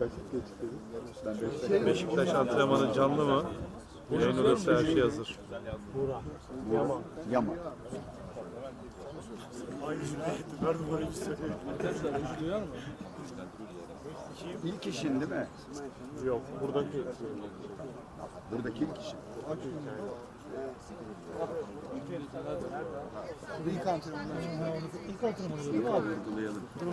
Beşiktaş. Beşiktaş antrenmanı canlı mı? Yayın odası her şey hazır. Yaman. İlk işin değil mi? Yok buradaki. Buradaki ilk işin. İlk antrenmanı. İlk antrenmanı değil mi Bunu abi? vurgulayalım. Bunun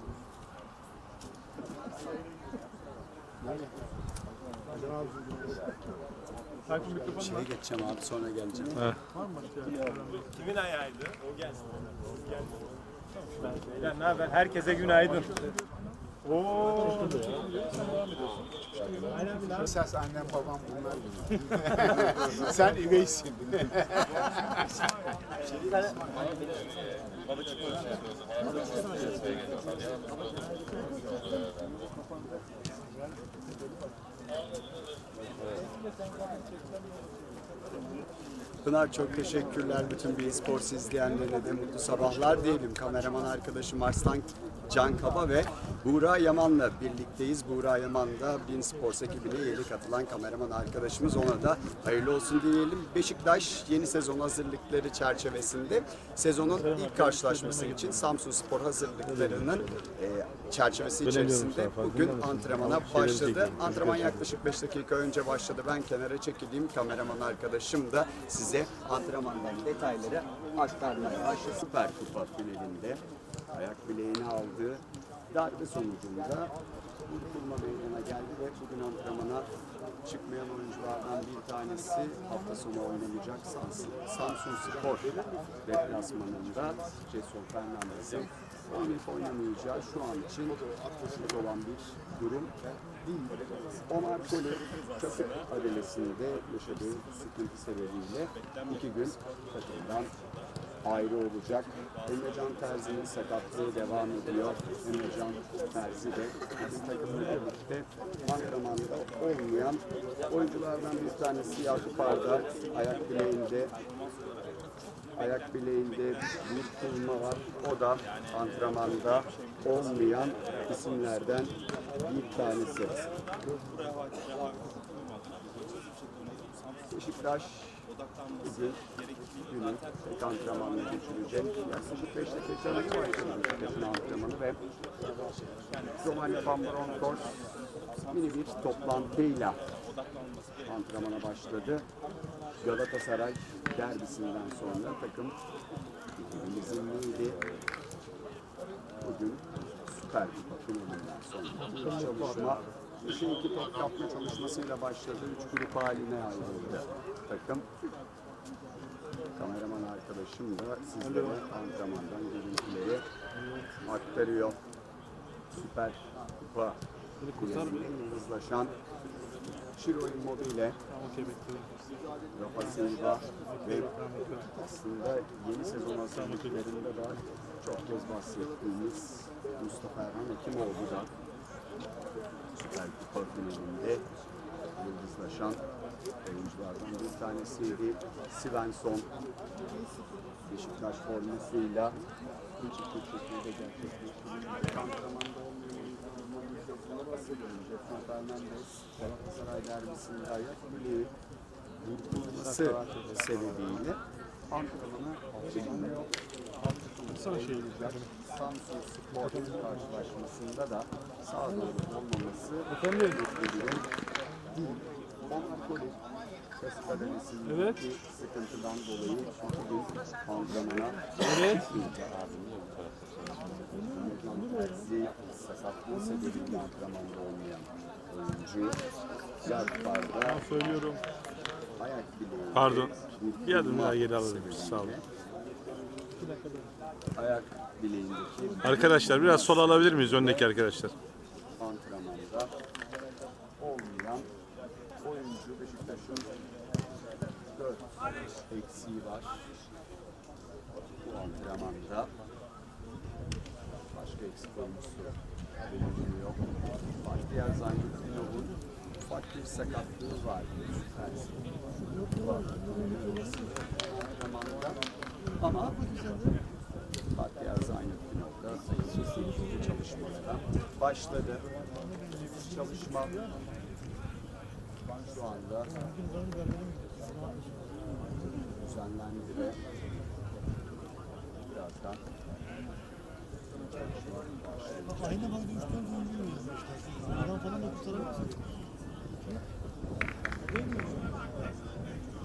Şeye geçeceğim abi sonra geleceğim. Heh. Kimin ayağıydı? O gelsin. O gelsin. Beyler ne haber? Herkese günaydın. Oo. Esas annem babam bunlar. Sen üveysin. Pınar çok teşekkürler bütün bir sports izleyenlerine de mutlu sabahlar diyelim. Kameraman arkadaşım Arslan Can Kaba ve Buğra Yaman'la birlikteyiz. Buğra Yaman da Bin Sports ekibine yeni katılan kameraman arkadaşımız. Ona da hayırlı olsun diyelim. Beşiktaş yeni sezon hazırlıkları çerçevesinde sezonun ilk karşılaşması için Samsun Spor hazırlıklarının e, çerçevesi içerisinde bugün antrenmana başladı. Antrenman yaklaşık 5 dakika önce başladı. Ben kenara çekileyim. Kameraman arkadaşım da size antrenmandan detayları aktarmaya başladı. Süper Kupa finalinde ayak bileğini aldığı darbe sonucunda vurulma meydana geldi ve bugün antrenmana çıkmayan oyunculardan bir tanesi hafta sonu oynanacak Samsun, Samsun Spor deplasmanında Cesur Fernandez'in oynayıp oynamayacağı şu an için net olan bir durum değil. Omar Koli Köpek Adalesi'nde yaşadığı sıkıntı sebebiyle iki gün takımdan ayrı olacak. Emrecan Terzi'nin sakatlığı devam ediyor. Emrecan Terzi de bizim takımla birlikte antrenmanda olmayan oyunculardan bir tanesi Yakup Arda ayak bileğinde ayak bileğinde bir kırılma var. O da antrenmanda olmayan isimlerden bir tanesi. Beşiktaş bugün günün tek antrenmanla geçirecek. Yaklaşık 5 dakika önce başladı Beşiktaş'ın antrenmanı ve Romanya Bambaronkos mini bir toplantıyla antrenmana başladı. Galatasaray derbisinden sonra takım izinliydi. Bugün Süper Kupa finalinden sonra çalışma iki iki top yapma çalışmasıyla başladı. Üç grup haline ayrıldı takım. Kameraman arkadaşım da sizlere antrenmandan görüntüleri aktarıyor. Süper Kupa finalinde yıldızlaşan Şiro Immobile Rafa Silva ve aslında yeni sezon hazırlıklarında da çok kez bahsettiğimiz Mustafa Erhan Hekimoğlu da Süper Kupa finalinde yıldızlaşan oyunculardan bir tanesiydi. Svensson Beşiktaş formasıyla küçük bir şekilde gerçekleştirildi. Antrenmanda olmayan Fernandez Galatasaray derbisinde ayak bileği burkulması sebebiyle antrenmana çıkmıyor. Son şeyler. Samsun Spor karşılaşmasında da sağ doğru olmaması Koli Kasıp Adalesi'ndeki Evet. sıkıntıdan dolayı bugün antrenmana Evet. sakatlığı sebebiyle antrenmanda olmayan oyuncu Yarpar'da Söylüyorum. ayak bileği Pardon. bir adım daha geri alalım. sebebiyle Sağ olun. Ayak bileğindeki Arkadaşlar biraz sola alabilir miyiz öndeki arkadaşlar? antrenmanda olmayan oyuncu Beşiktaş'ın 4 eksiği var. Bu antrenmanda başka eksik oyuncusu belirleniyor. Bahtiyar Zanyurdinov'un ufak bir sakatlığı var. Antrenmanda ama Bahtiyar Zanyurtinov da sayısız çalışmalara başladı. Çalışma şu anda düzenlendi ve birazdan. Aynı bir üç dört oyuncu yazmışlar? Adam falan da kurtaramazsın.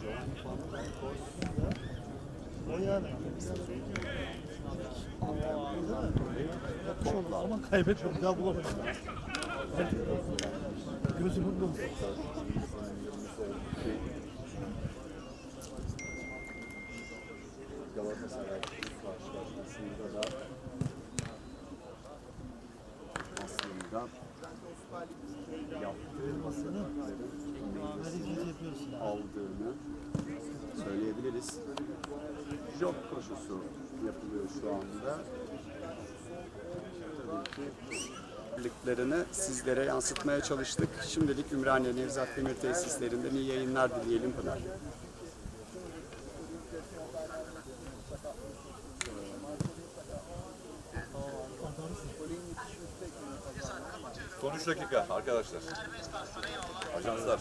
O yani. Yapmış oldu daha bulamam. Gözümün dolu. Galatasaray karşılaşmasında da aslında yaptığı Hareketi yapıyoruz. aldığını söyleyebiliriz. Jog koşusu yapılıyor şu anda. Tabii ki birliklerini sizlere yansıtmaya çalıştık. Şimdilik Ümraniye Nevzat Demir tesislerinden iyi yayınlar dileyelim Pınar. Son 3 dakika arkadaşlar. Ajanslar.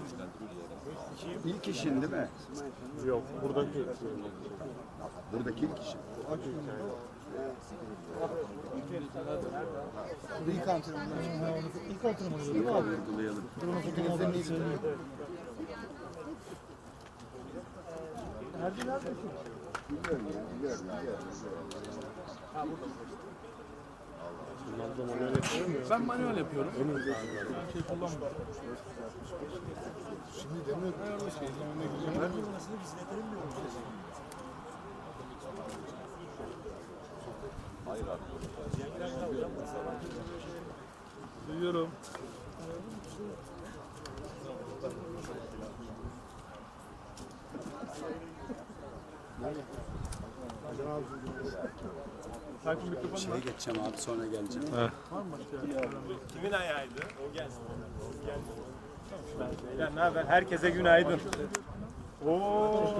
İlk işin değil mi? Yok buradaki. Buradaki ilk işin. İlk antrenman. İlk antrenman oluyor değil mi abi? Vurgulayalım. Durma fotoğraflarını söyleyeyim. Ben manuel yapıyorum. Şey kullanmıyorum. Şimdi demiyor ki. Duyuyorum. Tayfun mikrofon Şeye geçeceğim abi sonra geleceğim. Kimin ayağıydı? O gelsin. O gelsin. Beyler ne haber? Herkese günaydın. Oo.